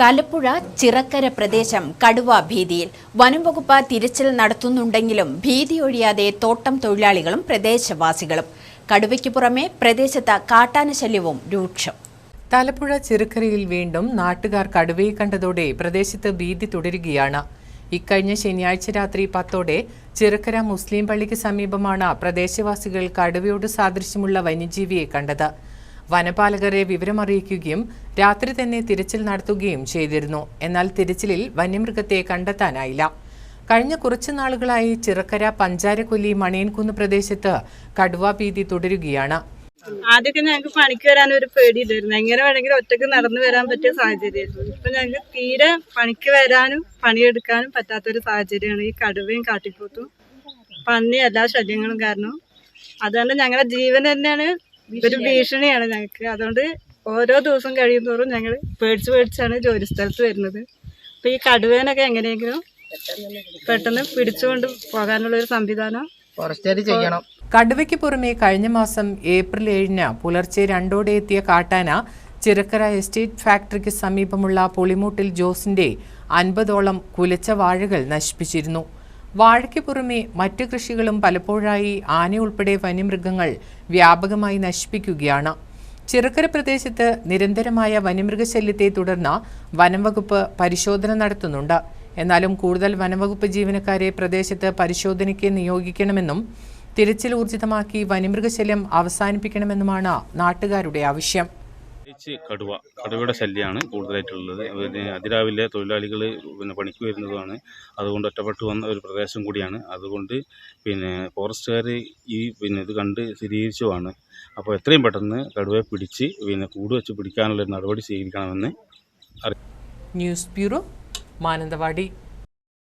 തലപ്പുഴ ചിറക്കര പ്രദേശം കടുവ ഭീതിയിൽ. വനം വകുപ്പ് തിരച്ചിൽ നടത്തുന്നുണ്ടെങ്കിലും ഭീതി ഒഴിയാതെ തോട്ടം തൊഴിലാളികളും പ്രദേശവാസികളും. കടുവയ്ക്ക് പുറമെ പ്രദേശത്ത് കാട്ടാനശല്യവും രൂക്ഷം. തലപ്പുഴ ചിറക്കരയിൽ വീണ്ടും നാട്ടുകാർ കടുവയെ കണ്ടതോടെ പ്രദേശത്ത് ഭീതി തുടരുകയാണ്. ഇക്കഴിഞ്ഞ ശനിയാഴ്ച രാത്രി പത്തോടെ ചിറക്കര മുസ്ലിം പള്ളിക്ക് സമീപമാണ് പ്രദേശവാസികൾ കടുവയോട് സാദൃശ്യമുള്ള വന്യജീവിയെ കണ്ടത്. വനപാലകരെ വിവരമറിയിക്കുകയും രാത്രി തന്നെ തിരച്ചിൽ നടത്തുകയും ചെയ്തിരുന്നു. എന്നാൽ തിരച്ചിലിൽ വന്യമൃഗത്തെ കണ്ടെത്താനായില്ല. കഴിഞ്ഞ കുറച്ചു നാളുകളായി ചിറക്കര പഞ്ചാരക്കൊല്ലി മണിയൻകുന്ന് പ്രദേശത്ത് കടുവാ ഭീതി തുടരുകയാണ്. ആദ്യമൊക്കെ ഞങ്ങൾക്ക് പണിക്ക് വരാൻ ഒരു പേടിയില്ലായിരുന്നു. എങ്ങനെ വേണമെങ്കിലും ഒറ്റയ്ക്ക് നടന്നു വരാൻ പറ്റിയ സാഹചര്യമായിരുന്നു. ഇപ്പൊ ഞങ്ങൾക്ക് തീരെ പണിക്ക് വരാനും പണിയെടുക്കാനും പറ്റാത്തൊരു സാഹചര്യമാണ് ഈ കടുവയും കാട്ടിക്കൂത്തും. പന്നി എല്ലാ ശല്യങ്ങളും കാരണം. അതുകൊണ്ട് ഞങ്ങളുടെ ജീവൻ തന്നെയാണ് ഒരു ഭീഷണിയാണ് ഞങ്ങൾക്ക്. അതുകൊണ്ട് ഓരോ ദിവസം കഴിയും തോറും ഞങ്ങൾ പേടിച്ച് പേടിച്ചാണ് ജോലി സ്ഥലത്ത് വരുന്നത്. അപ്പൊ ഈ കടുവേനൊക്കെ എങ്ങനെയെങ്കിലും പെട്ടെന്ന് പിടിച്ചുകൊണ്ട് പോകാനുള്ള ഒരു സംവിധാനം ചെയ്യണം. കടുവയ്ക്ക് പുറമെ കഴിഞ്ഞ മാസം ഏപ്രിൽ ഏഴിന് പുലർച്ചെ രണ്ടോടെ എത്തിയ കാട്ടാന ചിറക്കര എസ്റ്റേറ്റ് ഫാക്ടറിക്ക് സമീപമുള്ള പൊളിമൂട്ടിൽ ജോസിന്റെ അൻപതോളം കുലച്ച വാഴകൾ നശിപ്പിച്ചിരുന്നു. വാഴയ്ക്ക് പുറമെ മറ്റു കൃഷികളും പലപ്പോഴായി ആന ഉൾപ്പെടെ വന്യമൃഗങ്ങൾ വ്യാപകമായി നശിപ്പിക്കുകയാണ്. ചിറക്കര പ്രദേശത്ത് നിരന്തരമായ വന്യമൃഗശല്യത്തെ തുടർന്ന് വനംവകുപ്പ് പരിശോധന നടത്തുന്നുണ്ട്. എന്നാലും കൂടുതൽ വനംവകുപ്പ് ജീവനക്കാരെ പ്രദേശത്ത് പരിശോധനയ്ക്ക് നിയോഗിക്കണമെന്നും തിരച്ചിൽ ഊർജിതമാക്കി വന്യമൃഗശല്യം അവസാനിപ്പിക്കണമെന്നുമാണ് നാട്ടുകാരുടെ ആവശ്യം. പ്രത്യേകിച്ച് കടുവ. കടുവയുടെ ശല്യമാണ് കൂടുതലായിട്ടുള്ളത്. പിന്നെ അതിരാവിലെ തൊഴിലാളികൾ പിന്നെ പണിക്ക് വരുന്നതുമാണ്. അതുകൊണ്ട് ഒറ്റപ്പെട്ടു വന്ന ഒരു പ്രദേശം കൂടിയാണ്. അതുകൊണ്ട് പിന്നെ ഫോറസ്റ്റുകാർ ഈ പിന്നെ ഇത് കണ്ട് സ്ഥിരീകരിച്ചുമാണ് അപ്പോൾ എത്രയും പെട്ടെന്ന് കടുവയെ പിടിച്ച് പിന്നെ കൂട് വെച്ച് പിടിക്കാനുള്ള നടപടി സ്വീകരിക്കണമെന്ന് ന്യൂസ് ബ്യൂറോ മാനന്തവാടി.